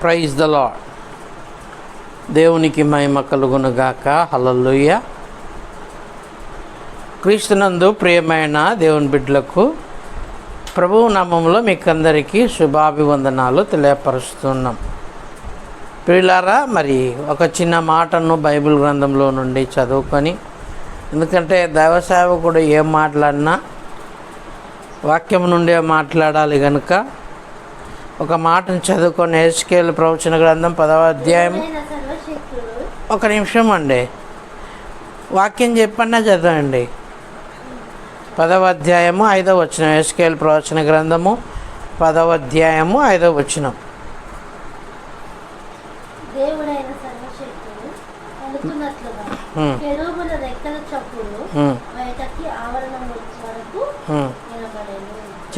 Praise the lord దేవునికి మహిమ కలుగునుగాక. హలల్లుయ్య క్రీస్తునందు ప్రియమైన దేవుని బిడ్డలకు ప్రభువు నామంలో మీకు అందరికీ శుభాభివందనాలు తెలియపరుస్తున్నాం. ప్రియులారా మరి ఒక చిన్న మాటను బైబిల్ గ్రంథంలో నుండి చదువుకొని ఎందుకంటే దైవ సేవకుడు ఏం మాట్లాడినా వాక్యం నుండే మాట్లాడాలి కనుక ఒక మాటను చదువుకొని ఎస్కేల్ ప్రవచన గ్రంథం పదవ అధ్యాయం. ఒక నిమిషం అండి. వాక్యం చెప్పన్నా చదవండి. పదవ అధ్యాయము ఐదవ వచనం. ఎస్కేల్ ప్రవచన గ్రంథము పదవ అధ్యాయము ఐదవ వచనం.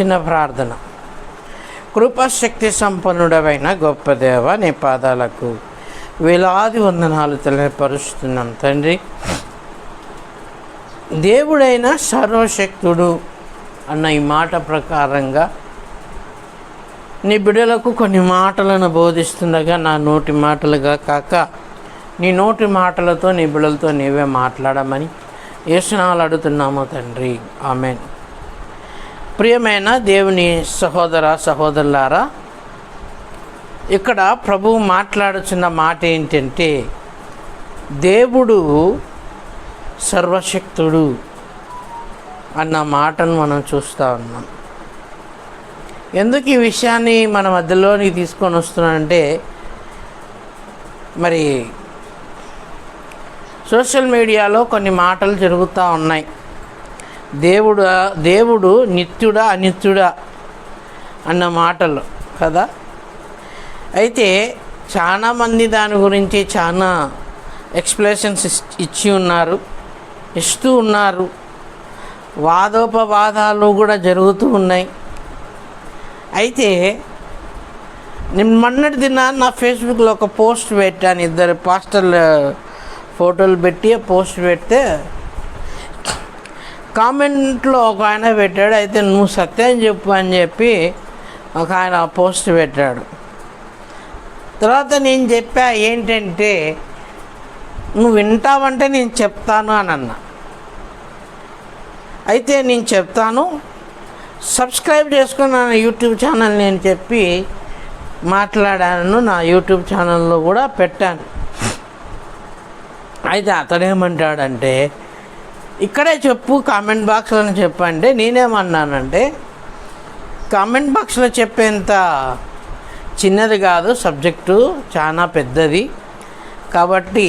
చిన్న ప్రార్థన. కృపశక్తి సంపన్నుడవైన గొప్ప దేవ నీ పాదాలకు వేలాది వందనాలు తెలియపరుస్తున్నాం తండ్రి. దేవుడైన సర్వశక్తుడు అన్న ఈ మాట ప్రకారంగా నీ బిడ్డలకు కొన్ని మాటలను బోధిస్తుండగా నా నోటి మాటలుగా కాక నీ నోటి మాటలతో నీ బిడ్డలతో నీవే మాట్లాడమని యేసునాలు అడుగుతున్నాము తండ్రి. ఆమెన్. ప్రియమైన దేవుని సహోదర సహోదరులారా ఇక్కడ ప్రభువు మాట్లాడుచున్న మాట ఏంటంటే దేవుడు సర్వశక్తుడు అన్న మాటను మనం చూస్తూ ఉన్నాం. ఎందుకు ఈ విషయాన్ని మన మధ్యలోనికి తీసుకొని వస్తున్నానంటే మరి సోషల్ మీడియాలో కొన్ని మాటలు జరుగుతూ ఉన్నాయి. దేవుడు దేవుడు నిత్యుడా అనిత్యుడా అన్న మాటలు కదా? అయితే చాలామంది దాని గురించి చాలా ఎక్స్ప్లెనేషన్స్ ఇచ్చి ఉన్నారు ఇస్తూ ఉన్నారు. వాదోపవాదాలు కూడా జరుగుతూ ఉన్నాయి. అయితే నేను మొన్నటి దిన నా ఫేస్బుక్లో ఒక పోస్ట్ పెట్టాను. ఇద్దరు పాస్టర్ల ఫోటోలు పెట్టి పోస్ట్ పెడితే కామెంట్లో ఒక ఆయన పెట్టాడు అయితే నువ్వు సత్యం చెప్పు అని చెప్పి ఒక ఆయన పోస్ట్ పెట్టాడు. తర్వాత నేను చెప్పా ఏంటంటే నువ్వు వింటావంటే నేను చెప్తాను అని అన్న. అయితే నేను చెప్తాను సబ్స్క్రైబ్ చేసుకున్నాను యూట్యూబ్ ఛానల్ నేను చెప్పి మాట్లాడాను నా యూట్యూబ్ ఛానల్లో కూడా పెట్టాను. అయితే అతడేమంటాడంటే ఇక్కడే చెప్పు కామెంట్ బాక్స్లో చెప్పండి. నేనేమన్నానంటే కామెంట్ బాక్స్లో చెప్పేంత చిన్నది కాదు సబ్జెక్టు చాలా పెద్దది. కాబట్టి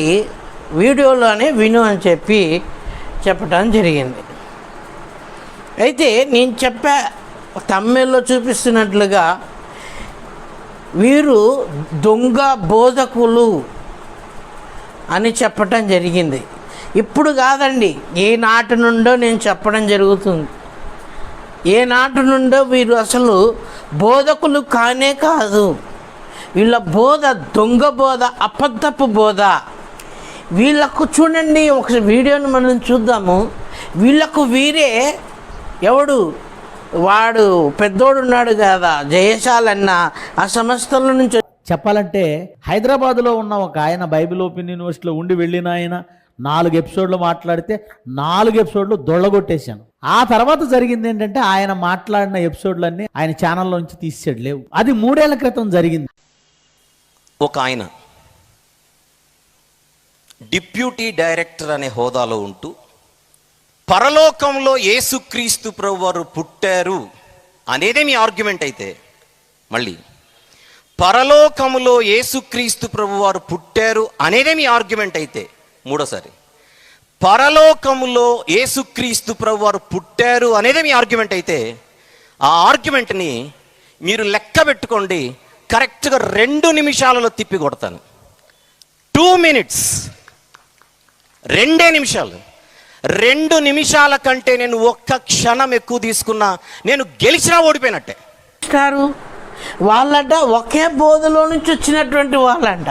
వీడియోలోనే విను అని చెప్పి చెప్పడం జరిగింది. అయితే నేను చెప్పా తమిళ్ళో చూపిస్తున్నట్లుగా వీరు దొంగ బోధకులు అని చెప్పటం జరిగింది. ఇప్పుడు కాదండి ఏ నుండో నేను చెప్పడం జరుగుతుంది. ఏ నుండో వీరు అసలు బోధకులు కానే కాదు. వీళ్ళ బోధ దొంగ బోధ అబద్ధపు బోధ. వీళ్ళకు చూడండి ఒక వీడియోని మనం చూద్దాము. వీళ్ళకు వీరే ఎవడు? వాడు పెద్దోడు ఉన్నాడు కదా జయశాలన్న. ఆ సంస్థల నుంచి చెప్పాలంటే హైదరాబాద్లో ఉన్న ఒక ఆయన బైబిల్ ఓపెన్ యూనివర్సిటీలో ఉండి వెళ్ళిన ఆయన నాలుగు ఎపిసోడ్లు మాట్లాడితే నాలుగు ఎపిసోడ్లు దొళ్ళగొట్టేశాను. ఆ తర్వాత జరిగింది ఏంటంటే ఆయన మాట్లాడిన ఎపిసోడ్లన్నీ ఆయన ఛానల్లో నుంచి తీసాడు లేవు. అది మూడేళ్ళ క్రితం జరిగింది. ఒక ఆయన డిప్యూటీ డైరెక్టర్ అనే హోదాలో ఉంటూ పరలోకంలో యేసుక్రీస్తు ప్రభు వారు పుట్టారు అనేదే మీ ఆర్గ్యుమెంట్ అయితే మళ్ళీ పరలోకములో యేసుక్రీస్తు ప్రభు వారు పుట్టారు అనేదే మీ ఆర్గ్యుమెంట్ అయితే మూడోసారి. పరలోకములో యేసుక్రీస్తు ప్రభు వారు పుట్టారు అనేదే మీ ఆర్గ్యుమెంట్ అయితే ఆ ఆర్గ్యుమెంట్ని మీరు లెక్క పెట్టుకోండి కరెక్ట్గా రెండు నిమిషాలలో తిప్పి కొడతాను. Two minutes. రెండే నిమిషాలు. రెండు నిమిషాల కంటే నేను ఒక్క క్షణం ఎక్కువ తీసుకున్నా నేను గెలిచినా ఓడిపోయినట్టే. వాళ్ళంట ఒకే బోధలో నుంచి వచ్చినటువంటి వాళ్ళంట.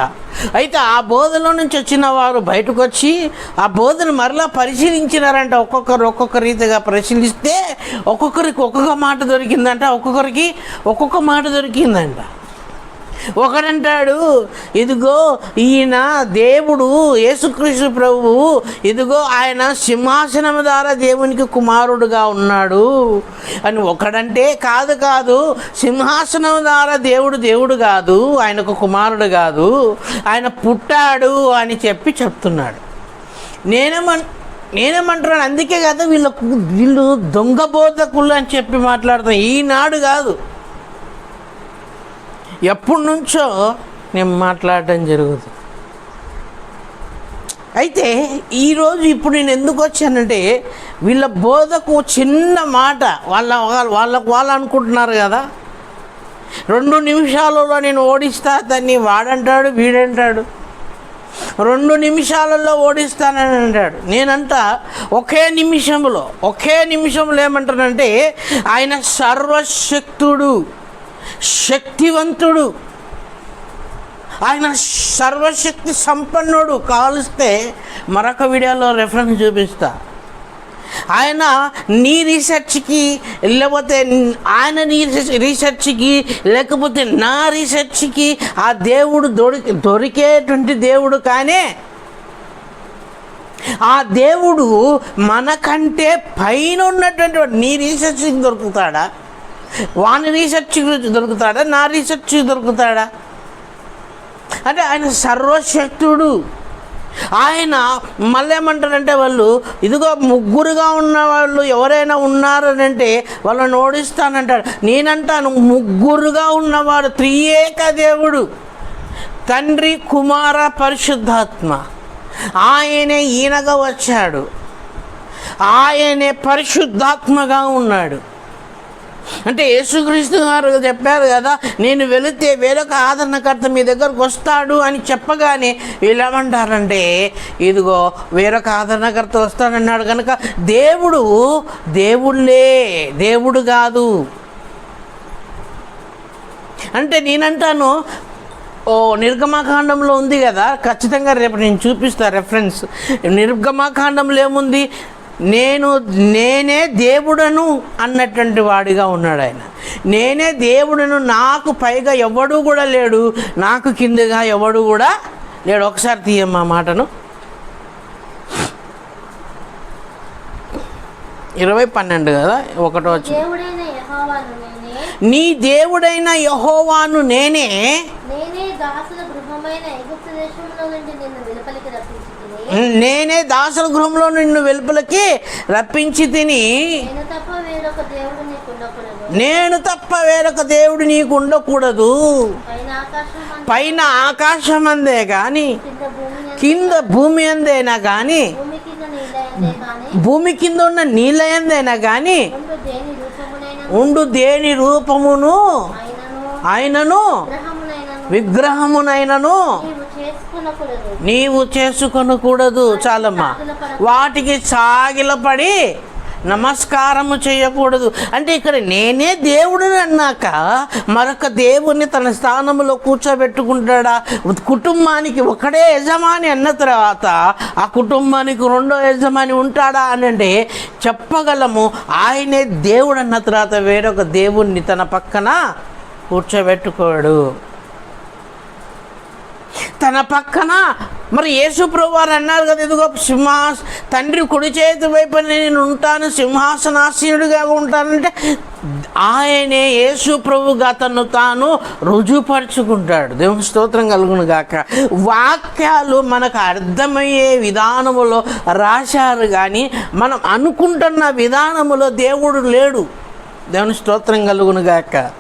అయితే ఆ బోధలో నుంచి వచ్చిన వారు బయటకు వచ్చి ఆ బోధను మరలా పరిశీలించినారంట. ఒక్కొక్కరు ఒక్కొక్క రీతిగా పరిశీలిస్తే ఒక్కొక్కరికి ఒక్కొక్క మాట దొరికిందంట. ఒక్కొక్కరికి ఒక్కొక్క మాట దొరికిందంట. ఒకడంటాడు ఇదిగో ఈయన దేవుడు యేసుకృష్ణ ప్రభువు ఇదిగో ఆయన సింహాసనం ద్వారా దేవునికి కుమారుడుగా ఉన్నాడు. అని ఒకడంటే కాదు కాదు సింహాసనం ద్వారా దేవుడు దేవుడు కాదు ఆయనకు కుమారుడు కాదు ఆయన పుట్టాడు అని చెప్పి చెప్తున్నాడు. నేనేమన్ నేనేమంటున్నాను అందుకే కదా వీళ్ళకు వీళ్ళు దొంగ బోధకులు అని చెప్పి మాట్లాడుతాం ఈనాడు కాదు. ఎప్పటి నుంచో నేను మాట్లాడటం జరుగుతుంది. అయితే ఈరోజు ఇప్పుడు నేను ఎందుకు వచ్చానంటే వీళ్ళ బోధకు చిన్న మాట వాళ్ళ వాళ్ళకు వాళ్ళు అనుకుంటున్నారు కదా. రెండు నిమిషాలలో నేను ఓడిస్తా దాన్ని వాడంటాడు వీడంటాడు. రెండు నిమిషాలలో ఓడిస్తానని అంటాడు. నేనంట ఒకే నిమిషంలో ఒకే నిమిషంలో ఏమంటానంటే ఆయన సర్వశక్తుడు. శక్తివంతుడు. ఆయన సర్వశక్తి సంపన్నుడు. కాలుస్తే మరొక వీడియోలో రెఫరెన్స్ చూపిస్తా. ఆయన నీ రీసెర్చ్కి లేకపోతే ఆయన నీ రీసెర్చ్కి లేకపోతే నా రీసెర్చ్కి ఆ దేవుడు దొరికి దొరికేటువంటి దేవుడు కానీ ఆ దేవుడు మనకంటే పైన ఉన్నటువంటి నీ రీసెర్చ్కి దొరుకుతాడా? వాని రీసెర్చ్కి దొరుకుతాడా? నా రీసెర్చ్కి దొరుకుతాడా? అంటే ఆయన సర్వశక్తుడు. ఆయన మళ్ళీ ఏమంటారంటే వాళ్ళు ఇదిగో ముగ్గురుగా ఉన్న వాళ్ళు ఎవరైనా ఉన్నారని అంటే వాళ్ళని ఓడిస్తానంటాడు. నేనంటాను ముగ్గురుగా ఉన్నవాడు త్రియేక దేవుడు తండ్రి కుమార పరిశుద్ధాత్మ. ఆయనే ఈయనగా వచ్చాడు. ఆయనే పరిశుద్ధాత్మగా ఉన్నాడు. అంటే యేసుక్రీస్తు గారు చెప్పారు కదా నేను వెళితే వేరొక ఆదరణకర్త మీ దగ్గరకు వస్తాడు అని చెప్పగానే వీళ్ళు ఇదిగో వేరొక ఆదరణకర్త వస్తాడన్నాడు కనుక దేవుడు దేవుళ్ళే దేవుడు కాదు. అంటే నేనంటాను ఓ నిర్గమాకాండంలో ఉంది కదా ఖచ్చితంగా రేపు నేను చూపిస్తా రెఫరెన్స్ నిర్గమాకాండంలో ఏముంది? నేను నేనే దేవుడను అన్నటువంటి వాడిగా ఉన్నాడు ఆయన. నేనే దేవుడను నాకు పైగా ఎవడు కూడా లేడు నాకు కిందగా ఎవడు కూడా లేడు. ఒకసారి తీయమ్మా మాటను. ఇరవై పన్నెండు కదా ఒకటో వచ్చి నీ దేవుడైన యహోవాను నేనే. నేనే దాసుల గృహమైన ఎగుప్తు దేశంలో నుండి నిన్ను వెలుపలికి రప్పించుకుని నేనే దాసుల గృహంలో నిన్ను వెలుపలకి రప్పించి తిని నేను తప్ప వేరొక దేవుడు నీకు ఉండకూడదు. పైన ఆకాశం అందు, కానీ కింద భూమి అందేనా కానీ భూమి కింద ఉన్న నీళ్ళ ఎందైనా కానీ ఉండు దేని రూపమును ఆయనను ఆయనను గ్రహమునైనను విగ్రహమునైనను. నీవు చేసుకునకూడదు చాలమ్మా. వాటికి సాగిలపడి నమస్కారము చేయకూడదు. అంటే ఇక్కడ నేనే దేవుడిని అన్నాక మరొక దేవుణ్ణి తన స్థానంలో కూర్చోబెట్టుకుంటాడా? కుటుంబానికి ఒకడే యజమాని అన్న తర్వాత ఆ కుటుంబానికి రెండో యజమాని ఉంటాడా అని అంటే చెప్పగలము. ఆయనే దేవుడు అన్న తర్వాత వేరొక దేవుణ్ణి తన పక్కన కూర్చోబెట్టుకోడు. తన పక్కన మరి యేసు వారు అన్నారు కదా ఇదిగో సింహాస తండ్రి కుడి చేతి వైపు నేను ఉంటాను సింహాసనాసీనుడిగా ఉంటానంటే ఆయనే యేసు ప్రభుగా తను తాను రుజుపరుచుకుంటాడు. దేవుని స్తోత్రం కలుగును గాక. వాక్యాలు మనకు అర్థమయ్యే విధానములో రాశారు కానీ మనం అనుకుంటున్న విధానములో దేవుడు లేడు. దేవుని స్తోత్రం కలుగును గాక.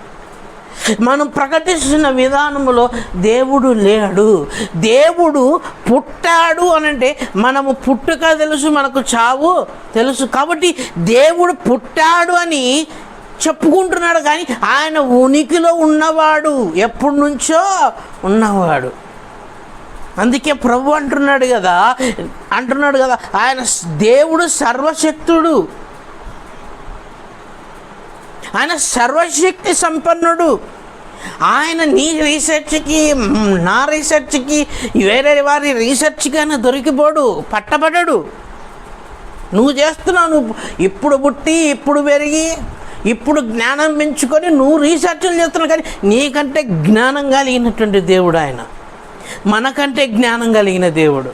మనం ప్రకటిస్తున్న విధానములో దేవుడు లేడు. దేవుడు పుట్టాడు అనంటే మనము పుట్టుక తెలుసు మనకు చావు తెలుసు. కాబట్టి దేవుడు పుట్టాడు అని చెప్పుకుంటున్నాడు కానీ ఆయన ఉనికిలో ఉన్నవాడు ఎప్పటి నుంచో ఉన్నవాడు. అందుకే ప్రభు అంటున్నాడు కదా అంటున్నాడు కదా ఆయన దేవుడు సర్వశక్తుడు. ఆయన సర్వశక్తి సంపన్నుడు. ఆయన నీ రీసెర్చ్కి నా రీసెర్చ్కి వేరే వారి రీసెర్చ్కి ఆయన దొరికిపోడు పట్టబడడు. నువ్వు చేస్తున్నావు నువ్వు ఇప్పుడు పుట్టి ఇప్పుడు పెరిగి ఇప్పుడు జ్ఞానం పెంచుకొని నువ్వు రీసెర్చ్లు చేస్తున్నావు కానీ నీకంటే జ్ఞానం కలిగినటువంటి దేవుడు ఆయన. మనకంటే జ్ఞానం కలిగిన దేవుడు.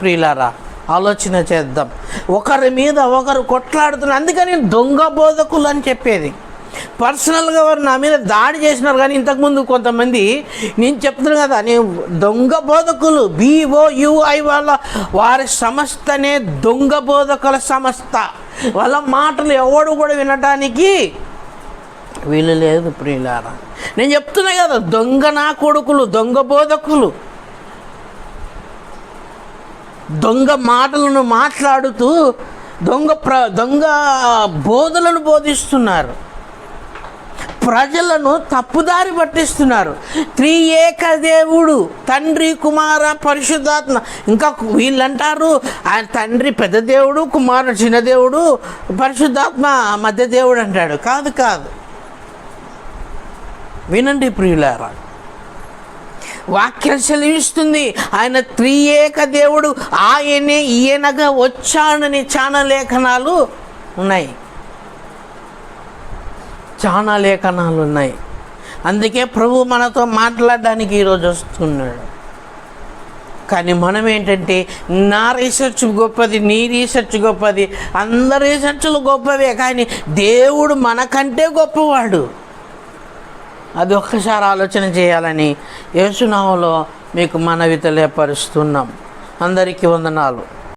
ప్రియులారా ఆలోచన చేద్దాం. ఒకరి మీద ఒకరు కొట్లాడుతున్నారు. అందుకని దొంగ బోధకులు అని చెప్పేది. పర్సనల్గా వారు నా మీద దాడి చేసినారు కానీ ఇంతకుముందు కొంతమంది నేను చెప్తున్నాను కదా నేను దొంగ బోధకులు బిఓయుఐ వాళ్ళ వారి సంస్థనే దొంగ బోధకుల సంస్థ వాళ్ళ మాటలు ఎవడు కూడా వినడానికి వీలు లేదు ప్రియులారా. నేను చెప్తున్నా కదా దొంగ నా కొడుకులు దొంగ బోధకులు. దొంగ మాటలను మాట్లాడుతూ దొంగ ప్ర దొంగ బోధలను బోధిస్తున్నారు. ప్రజలను తప్పుదారి పట్టిస్తున్నారు. త్రియేక దేవుడు తండ్రి కుమార పరిశుద్ధాత్మ ఇంకా వీళ్ళంటారు ఆయన తండ్రి పెద్ద దేవుడు కుమారుడు చిన్న దేవుడు పరిశుద్ధాత్మ మధ్య దేవుడు అంటాడు. కాదు కాదు. వినండి ప్రియులారా వాక్యం సెలవిస్తుంది. ఆయన త్రియేక దేవుడు. ఆయనే ఈయనగా వచ్చాడని చాలా లేఖనాలు ఉన్నాయి. చాలా లేఖనాలు ఉన్నాయి. అందుకే ప్రభు మనతో మాట్లాడడానికి ఈరోజు వస్తున్నాడు. కానీ మనం ఏంటంటే నా రీసెర్చ్ గొప్పది నీ రీసెర్చ్ గొప్పది అందరి రీసెర్చ్లు గొప్పవే కానీ దేవుడు మనకంటే గొప్పవాడు. అది ఒక్కసారి ఆలోచన చేయాలని యేసునామలో మీకు మనవి తెలియపరుస్తున్నాం. అందరికీ వందనాలు.